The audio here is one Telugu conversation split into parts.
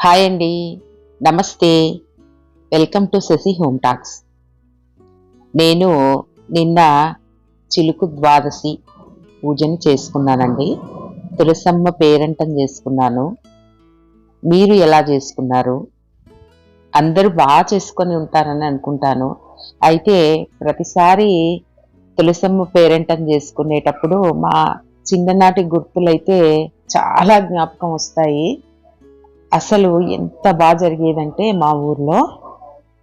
హాయ్ అండి. నమస్తే. Welcome to Sashi home talks. నేను నిన్న చిలుకు ద్వాదశి పూజని చేసుకున్నానండి. తులసమ్మ పేరంటం చేసుకున్నాను. మీరు ఎలా చేసుకున్నారు? అందరూ బాగా చేసుకొని ఉంటారని అనుకుంటాను. అయితే ప్రతిసారి తులసమ్మ పేరంటం చేసుకునేటప్పుడు మా చిన్ననాటి గుర్తులైతే చాలా జ్ఞాపకం వస్తాయి. అసలు ఎంత బాగా జరిగేదంటే మా ఊర్లో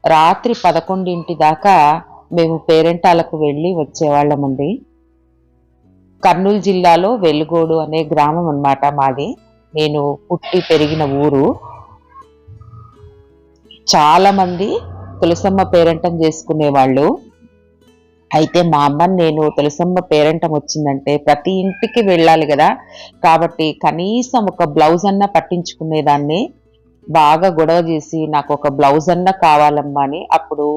రాత్రి పదకొండింటి దాకా మేము పేరెంటాలకు వెళ్ళి వచ్చేవాళ్ళమండి. కర్నూలు జిల్లాలో వెలుగోడు అనే గ్రామం అన్నమాట మాది. నేను పుట్టి పెరిగిన ఊరు. చాలామంది తులసమ్మ పేరెంటం చేసుకునేవాళ్ళు. అయితే మా అమ్మ నేను తులసమ్మ పేరెంటం వచ్చిందంటే ప్రతి ఇంటికి వెళ్ళాలి కదా. కాబట్టి కనీసం ఒక బ్లౌజ్ అన్నా పట్టించుకునేదాన్ని బాగా గొడవ చేసి నాకు ఒక బ్లౌజ్ అన్నా కావాలమ్మా అని అప్పుడు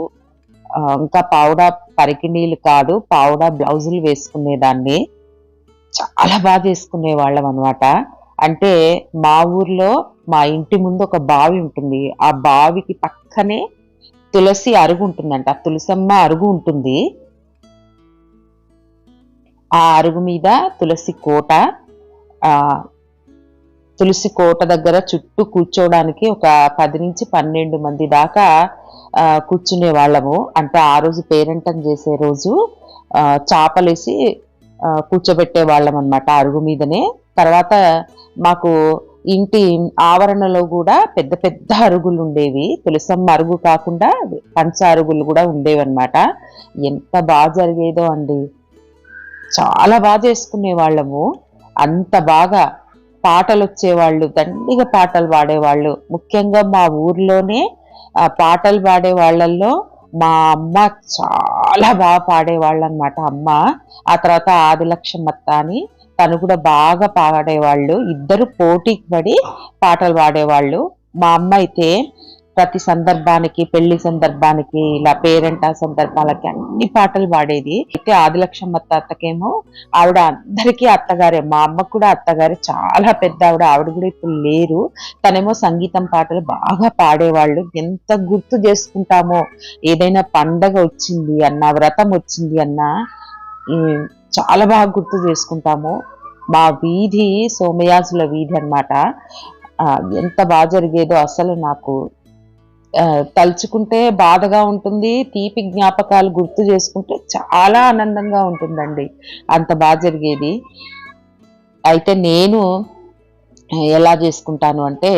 ఇంకా పావుడా పరికిణీలు కాదు పావుడా బ్లౌజులు వేసుకునేదాన్ని. చాలా బాగా చేసుకునే వాళ్ళం అనమాట అంటే మా ఊర్లో మా ఇంటి ముందు ఒక బావి ఉంటుంది. ఆ బావికి పక్కనే తులసి అరుగు ఉంటుందంట. తులసమ్మ అరుగు ఉంటుంది. ఆ అరుగు మీద తులసి కోట తులసి కోట దగ్గర చుట్టూ కూర్చోవడానికి ఒక పది నుంచి పన్నెండు మంది దాకా కూర్చునే వాళ్ళము. అంటే ఆ రోజు పేరెంటం చేసే రోజు చేపలేసి కూర్చోబెట్టే వాళ్ళం అనమాట అరుగు మీదనే. తర్వాత మాకు ఇంటి ఆవరణలో కూడా పెద్ద పెద్ద అరుగులు ఉండేవి. తులసమ్మ అరుగు కాకుండా పంచ అరుగులు కూడా ఉండేవి అనమాట ఎంత బాగా జరిగేదో అండి. చాలా బాగా చేసుకునే వాళ్ళము. అంత బాగా పాటలు వచ్చేవాళ్ళు దండిగా పాటలు పాడేవాళ్ళు. ముఖ్యంగా మా ఊర్లోనే పాటలు పాడే వాళ్ళల్లో మా అమ్మ చాలా బాగా పాడేవాళ్ళు అనమాట అమ్మ. ఆ తర్వాత ఆదిలక్ష్మత్త అని తను కూడా బాగా పాడేవాళ్ళు. ఇద్దరు పోటీకి పడి పాటలు పాడేవాళ్ళు. మా అమ్మ అయితే ప్రతి సందర్భానికి పెళ్ళి సందర్భానికి ఇలా పేరెంట్ ఆ సందర్భాలకి అన్ని పాటలు పాడేది. అయితే ఆదిలక్ష్మ అత్తకేమో ఆవిడ అందరికీ అత్తగారే మా అమ్మకు కూడా అత్తగారే చాలా పెద్ద ఆవిడ ఆవిడ కూడా ఇప్పుడు లేరు. తనేమో సంగీతం పాటలు బాగా పాడేవాళ్ళు. ఎంత గుర్తు చేసుకుంటామో ఏదైనా పండగ వచ్చింది అన్న వ్రతం వచ్చింది అన్న చాలా బాగా గుర్తు చేసుకుంటాము. మా వీధి సోమయాజుల వీధి అన్నమాట. ఎంత బాగా జరిగేదో అసలు నాకు తలుచుకుంటే బాధగా ఉంటుంది తీపి జ్ఞాపకాలు గుర్తు చేసుకుంటే చాలా ఆనందంగా ఉంటుందండి. అంత బాగా జరిగేది. అయితే నేను ఎలా చేసుకుంటాను అంటే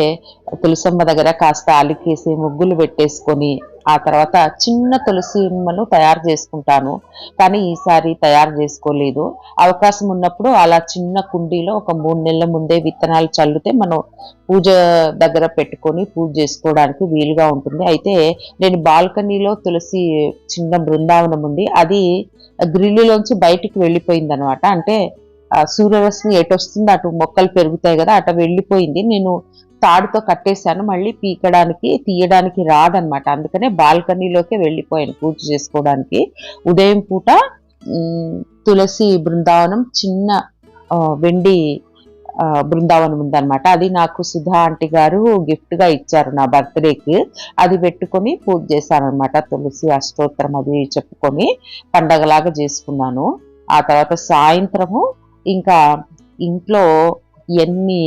తులసమ్మ దగ్గర కాస్త అలికేసి ముగ్గులు పెట్టేసుకొని ఆ తర్వాత చిన్న తులసిమ్మను తయారు చేసుకుంటాను. కానీ ఈసారి తయారు చేసుకోలేదు. అవకాశం ఉన్నప్పుడు అలా చిన్న కుండీలో ఒక మూడు నెలల ముందే విత్తనాలు చల్లితే మనం పూజ దగ్గర పెట్టుకొని పూజ చేసుకోవడానికి వీలుగా ఉంటుంది. అయితే నేను బాల్కనీలో తులసి చిన్న బృందావనం ఉంది. అది గ్రిల్లులోంచి బయటికి వెళ్ళిపోయింది అనమాట అంటే సూర్యరశ్మి ఎటు వస్తుందో అటు మొక్కలు పెరుగుతాయి కదా అటు వెళ్ళిపోయింది. నేను తాడుతో కట్టేశాను. మళ్ళీ పీకడానికి తీయడానికి రాదనమాట అందుకనే బాల్కనీలోకి వెళ్ళిపోయాను పూజ చేసుకోవడానికి. ఉదయం పూట తులసి బృందావనం చిన్న వెండి బృందావనం ఉందన్నమాట అది నాకు సుధా ఆంటీ గారు గిఫ్ట్గా ఇచ్చారు నా బర్త్డేకి. అది పెట్టుకొని పూజ చేశాను అనమాట తులసి అష్టోత్తరం అది చెప్పుకొని పండగలాగా చేసుకున్నాను. ఆ తర్వాత సాయంత్రము ఇంకా ఇంట్లో ఎన్ని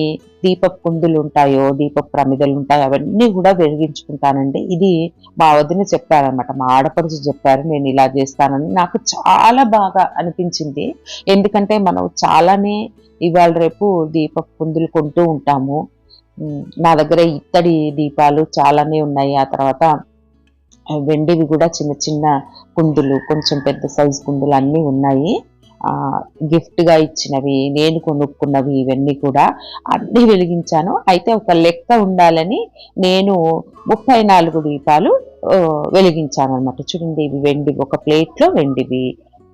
దీప కుందులు ఉంటాయో దీప ప్రమిదలు ఉంటాయో అవన్నీ కూడా వెలిగించుకుంటానండి. ఇది మా వదిన చెప్పారనమాట మా ఆడపడుచు చెప్పారు నేను ఇలా చేస్తానని. నాకు చాలా బాగా అనిపించింది. ఎందుకంటే మనం చాలానే ఇవాళ రేపు దీప కుందులు కొంటూ ఉంటాము. నా దగ్గర ఇత్తడి దీపాలు చాలానే ఉన్నాయి. ఆ తర్వాత వెండివి కూడా చిన్న చిన్న కుందులు కొంచెం పెద్ద సైజు కుందులు అన్నీ ఉన్నాయి. గిఫ్ట్గా ఇచ్చినవి నేను కొనుక్కున్నవి ఇవన్నీ కూడా అన్ని వెలిగించాను. అయితే ఒక లెక్క ఉండాలని నేను ముప్పై నాలుగు దీపాలు వెలిగించాను అనమాట చూడండి ఇవి వెండి ఒక ప్లేట్లో వెండివి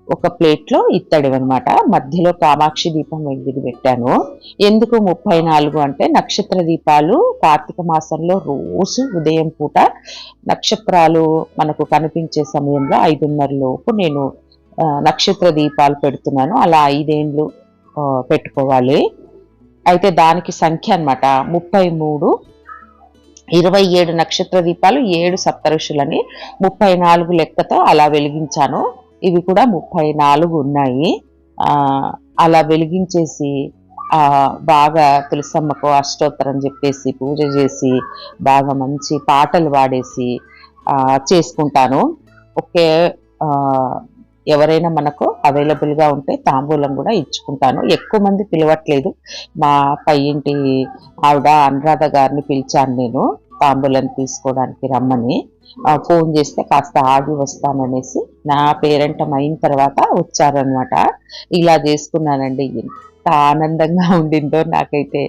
ఒక ప్లేట్లో ఇత్తడివి అనమాట మధ్యలో కామాక్షి దీపం వెండిది పెట్టాను. ఎందుకు ముప్పై నాలుగు అంటే నక్షత్ర దీపాలు కార్తీక మాసంలో రోజు ఉదయం పూట నక్షత్రాలు మనకు కనిపించే సమయంలో ఐదున్నర లోపు నేను నక్షత్ర దీపాలు పెడుతున్నాను. అలా ఐదేండ్లు పెట్టుకోవాలి. అయితే దానికి సంఖ్య అనమాట ముప్పై మూడు ఇరవై ఏడు నక్షత్ర దీపాలు ఏడు సప్తఋషులని ముప్పై నాలుగు లెక్కతో అలా వెలిగించాను. ఇవి కూడా ముప్పై నాలుగు ఉన్నాయి. అలా వెలిగించేసి బాగా తులసమ్మకు అష్టోత్తరం చెప్పేసి పూజ చేసి బాగా మంచి పాటలు పాడేసి చేసుకుంటాను. ఒకే ఎవరైనా మనకు అవైలబుల్గా ఉంటే తాంబూలం కూడా ఇచ్చుకుంటాను. ఎక్కువ మంది పిలవట్లేదు. మా పై ఇంటి ఆవిడ అనురాధ గారిని పిలిచాను నేను తాంబూలం తీసుకోవడానికి రమ్మని. ఫోన్ చేస్తే కాస్త ఆగి వస్తాననేసి నా పేరెంటం అయిన తర్వాత వచ్చారనమాట ఇలా చేసుకున్నానండి. ఎంత ఆనందంగా ఉండిందో నాకైతే.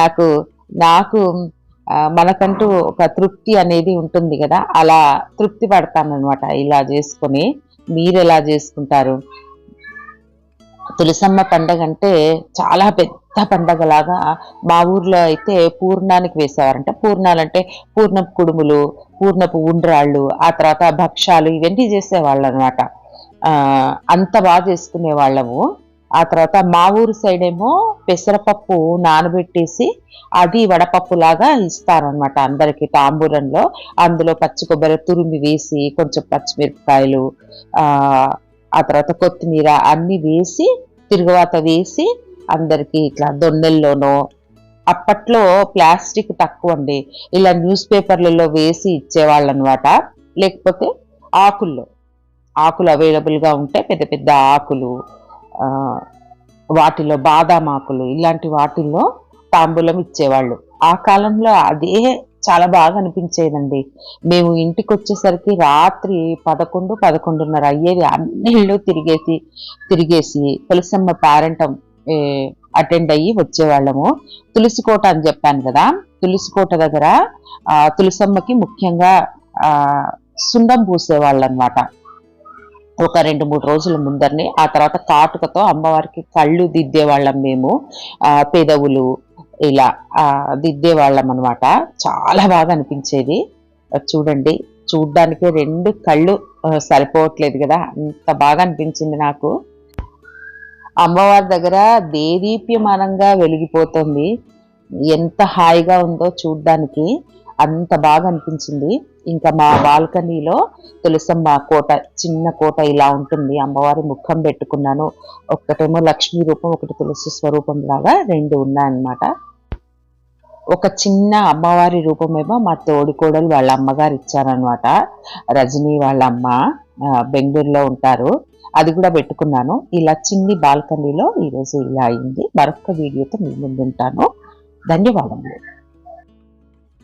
నాకు నాకు మనకంటూ ఒక తృప్తి అనేది ఉంటుంది కదా. అలా తృప్తి పడతానమాట ఇలా చేసుకొని. మీరు ఎలా చేసుకుంటారు? తులసమ్మ పండగ అంటే చాలా పెద్ద పండగలాగా మా ఊర్లో అయితే పూర్ణానికి వేసేవారంట. పూర్ణాలంటే పూర్ణపు కుడుములు పూర్ణపు ఉండ్రాళ్ళు ఆ తర్వాత భక్ష్యాలు ఇవన్నీ చేసేవాళ్ళు అనమాట అంత బాగా చేసుకునే వాళ్ళము ఆ తర్వాత మా ఊరు సైడ్ ఏమో పెసరపప్పు నానబెట్టేసి అది వడపప్పులాగా ఇస్తారనమాట అందరికి తాంబూరంలో అందులో పచ్చి కొబ్బరి తురిమి వేసి కొంచెం పచ్చిమిరపకాయలు ఆ తర్వాత కొత్తిమీర అన్ని వేసి తిరుగువాత వేసి అందరికి ఇట్లా దొన్నెల్లోనో అప్పట్లో ప్లాస్టిక్ తక్కువ అండి. ఇలా న్యూస్ పేపర్లలో వేసి ఇచ్చేవాళ్ళు అనమాట లేకపోతే ఆకుల్లో ఆకులు అవైలబుల్గా ఉంటే పెద్ద పెద్ద ఆకులు వాటిలో బాదాం ఆకులు ఇలాంటి వాటిల్లో తాంబూలం ఇచ్చేవాళ్ళు. ఆ కాలంలో అదే చాలా బాగా అనిపించేదండి. మేము ఇంటికి వచ్చేసరికి రాత్రి పదకొండు పదకొండున్నర అయ్యేది అన్ని ఇళ్ళు తిరిగేసి తిరిగేసి తులసమ్మ పేరెంటం అటెండ్ అయ్యి వచ్చేవాళ్ళము. తులసికోట అని చెప్పాను కదా తులసికోట దగ్గర ఆ, తులసమ్మకి ముఖ్యంగా ఆ, పూసేవాళ్ళు అనమాట ఒక రెండు మూడు రోజుల ముందరనే ఆ తర్వాత కాటుకతో అమ్మవారికి కళ్ళు దిద్దేవాళ్ళం మేము. ఆ, పెదవులు ఇలా ఆ, దిద్దేవాళ్ళం అనమాట చాలా బాగా అనిపించేది. చూడండి చూడ్డానికి రెండు కళ్ళు సరిపోవట్లేదు కదా. అంత బాగా అనిపించింది నాకు. అమ్మవారి దగ్గర దేదీప్యమానంగా వెలిగిపోతుంది. ఎంత హాయిగా ఉందో చూడ్డానికి అంత బాగా అనిపించింది. ఇంకా మా బాల్కనీలో తులసమ్మ కోట చిన్న కోట ఇలా ఉంటుంది. అమ్మవారి ముఖం పెట్టుకున్నాను. ఒకటేమో లక్ష్మీ రూపం ఒకటి తులసి స్వరూపం లాగా రెండు ఉన్నాయన్నమాట. ఒక చిన్న అమ్మవారి రూపమేమో మా తోడికోడలు వాళ్ళ అమ్మగారు ఇచ్చారనమాట రజనీ వాళ్ళ అమ్మ బెంగళూరులో ఉంటారు. అది కూడా పెట్టుకున్నాను. ఇలా చిన్ని బాల్కనీలో ఈరోజు ఇలా అయింది. మరొక వీడియోతో మీ ముందుంటాను. ధన్యవాదములు.